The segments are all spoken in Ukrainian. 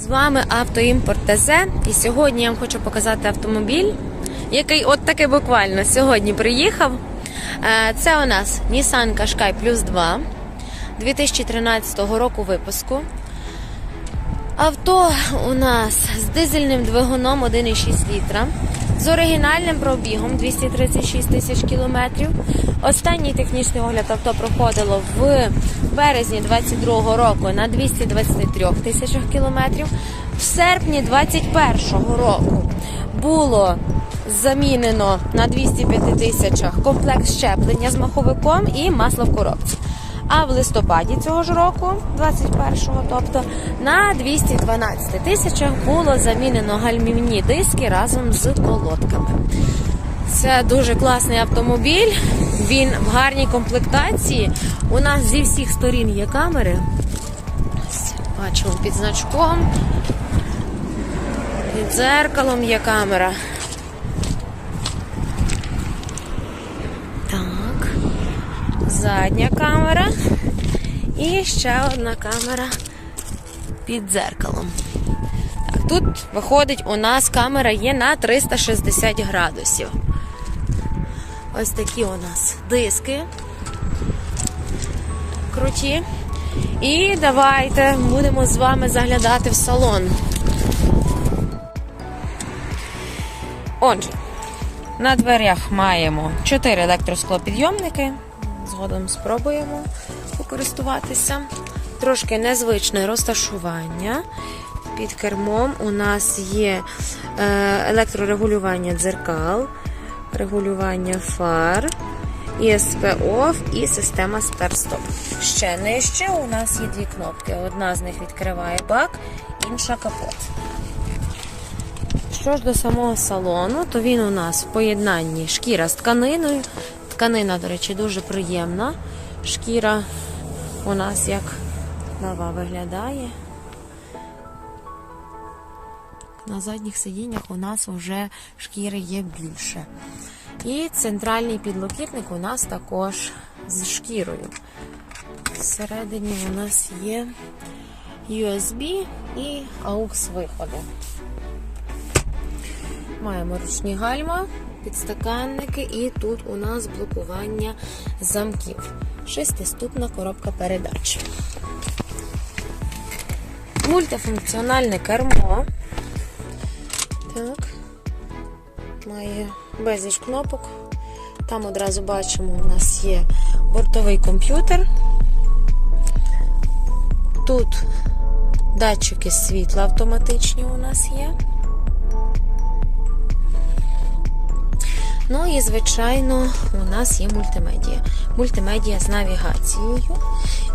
З вами Автоімпорт ТЗ. І сьогодні я вам хочу показати автомобіль, який от таки буквально сьогодні приїхав. Е, Це у нас Nissan Qashqai Plus 2 2013 року випуску. Авто у нас з дизельним двигуном 1,6 літра, з оригінальним пробігом 236 тисяч кілометрів. Останній технічний огляд авто проходило в березні 22 року на 223 тисячах кілометрів. В серпні 21 року було замінено на 205 тисячах комплект щеплення з маховиком і масло в коробці. А в листопаді цього ж року, 21-го, тобто на 212 тисячах було замінено гальмівні диски разом з колодками. Це дуже класний автомобіль. Він в гарній комплектації. У нас зі всіх сторін є камери. Бачимо під значком. Під дзеркалом є камера. Так. Задня камера. І ще одна камера під дзеркалом. Так, тут виходить, у нас камера є на 360 градусів. Ось такі у нас диски. Круті. І давайте будемо з вами заглядати в салон. Отже, на дверях маємо 4 електросклопідйомники. Згодом спробуємо покористуватися. Трошки незвичне розташування. Під кермом у нас є е, електрорегулювання дзеркал, регулювання фар, OFF і система старт-стоп. Ще нижче у нас є дві кнопки. Одна з них відкриває бак, інша капот. Що ж до самого салону, то він у нас в поєднанні шкіра з тканиною. Тканина, до речі, дуже приємна. Шкіра у нас як нова виглядає. На задніх сидіннях у нас вже шкіри є більше. І центральний підлокітник у нас також з шкірою. Всередині у нас є USB і AUX виходи. Маємо ручні гальма, підстаканники, і тут у нас блокування замків. Шестиступна коробка передач. Мультифункціональне кермо. Так. Має безліч кнопок. Там одразу бачимо, у нас є бортовий комп'ютер. Тут датчики світла автоматичні у нас є. Ну і, звичайно, у нас є мультимедія. Мультимедія з навігацією.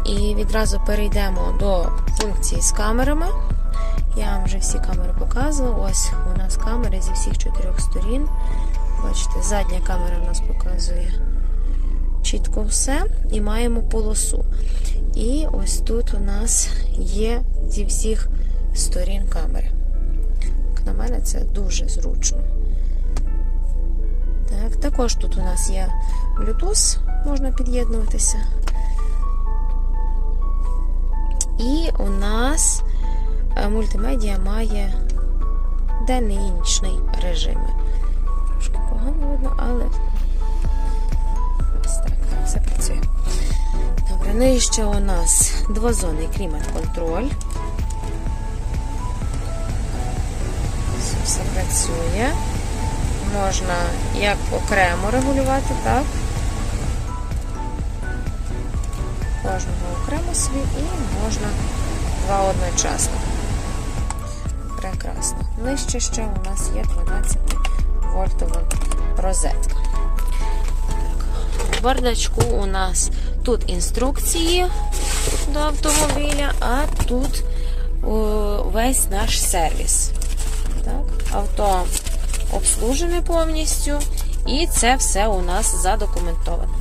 І відразу перейдемо до функції з камерами. Я вам вже всі камери показувала. Ось у нас камери зі всіх чотирьох сторін. Бачите, задня камера у нас показує чітко все. І маємо полосу. І ось тут у нас є зі всіх сторін камери. Як на мене, це дуже зручно. Так, також тут у нас є Bluetooth, можна під'єднуватися. І у нас е, мультимедіа має денний режими. Трошки погано видно, але ось так, все працює. Добре, ну і ще у нас двозонний клімат-контроль. Все працює можна як окремо регулювати, так? Кожного окремо свій і можна два одночасно. Прекрасно. Нижче ще у нас є 12 вольтова розетка. Так. В бардачку у нас тут інструкції до автомобіля, а тут о, весь наш сервіс. Так? Авто обслужене повністю, і це все у нас задокументовано.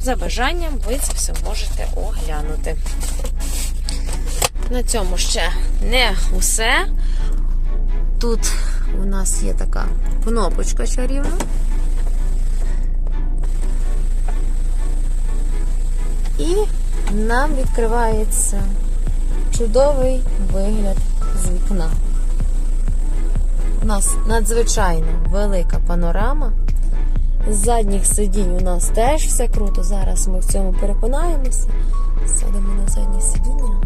За бажанням ви це все можете оглянути. На цьому ще не усе. Тут у нас є така кнопочка чарівна. І нам відкривається чудовий вигляд з вікна. У нас надзвичайно велика панорама. З задніх сидінь у нас теж все круто. Зараз ми в цьому переконаємося. Садимо на заднє сидіння.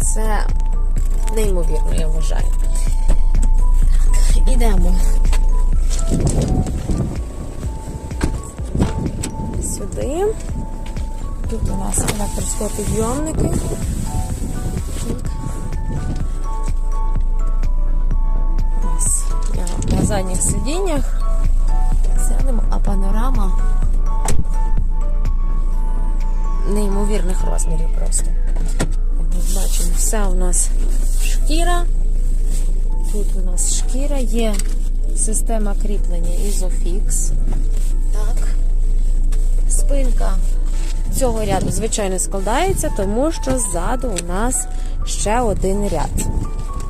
Це неймовірно, я вважаю. Так, ідемо. Сюди. Тут у нас електросклопідйомники. Так. Задніх сидіннях. Сядемо, а панорама неймовірних розмірів просто. Бачимо, все у нас шкіра. Тут у нас шкіра є система кріплення Isofix. Так. Спинка цього ряду, звичайно, складається, тому що ззаду у нас ще один ряд.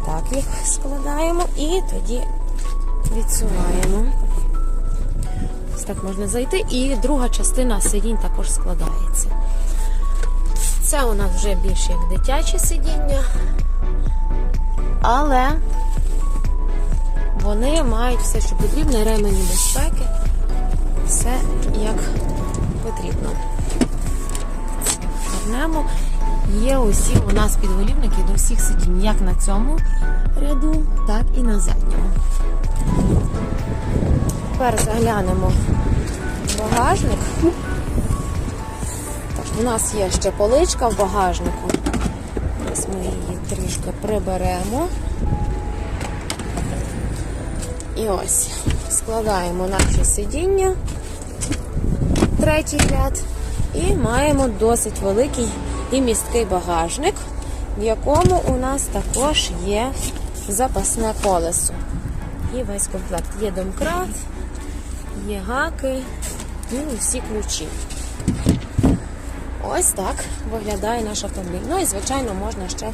Так, їх складаємо і тоді відсуваємо. Ось так можна зайти. І друга частина сидінь також складається. Це у нас вже більше як дитяче сидіння. Але вони мають все, що потрібно, ремені безпеки. Все як потрібно. Вернемо. Є усі у нас підголівники до всіх сидінь, як на цьому ряду, так і на задньому. Тепер заглянемо в багажник. Так, у нас є ще поличка в багажнику. Ось ми її трішки приберемо. І ось складаємо наші сидіння, третій ряд, і маємо досить великий і місткий багажник, в якому у нас також є запасне колесо. І весь комплект. Є домкрат, є гаки і усі ключі. Ось так виглядає наш автомобіль. Ну і, звичайно, можна ще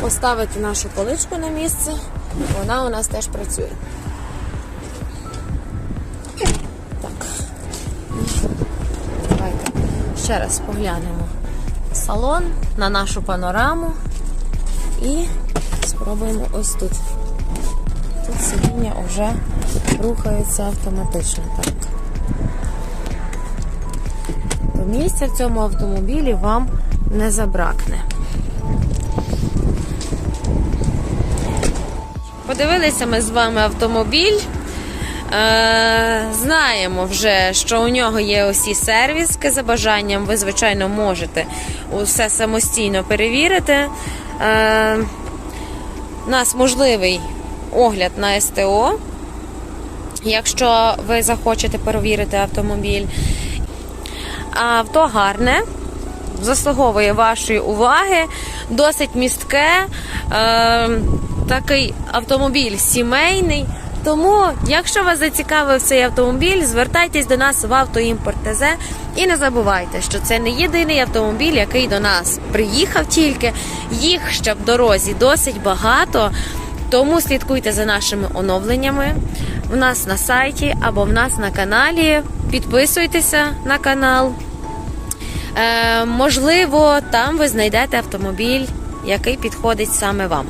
поставити нашу поличку на місце. Вона у нас теж працює. Ще раз поглянемо салон на нашу панораму і спробуємо ось тут. Тут сидіння вже рухається автоматично. Так. То місця в цьому автомобілі вам не забракне. Подивилися ми з вами автомобіль. Е, знаємо вже, що у нього є усі сервіски за бажанням. Ви, звичайно, можете усе самостійно перевірити. Е, у нас можливий огляд на СТО, якщо ви захочете перевірити автомобіль. Авто гарне, заслуговує вашої уваги, досить містке. Е, такий автомобіль сімейний. Тому, якщо вас зацікавив цей автомобіль, звертайтесь до нас в автоімпорт ТЗ і не забувайте, що це не єдиний автомобіль, який до нас приїхав тільки. Їх ще в дорозі досить багато. Тому слідкуйте за нашими оновленнями в нас на сайті або в нас на каналі. Підписуйтеся на канал. Е, можливо, там ви знайдете автомобіль, який підходить саме вам.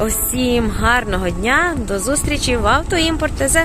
Усім гарного дня, до зустрічі в автоімпорт ТЗ.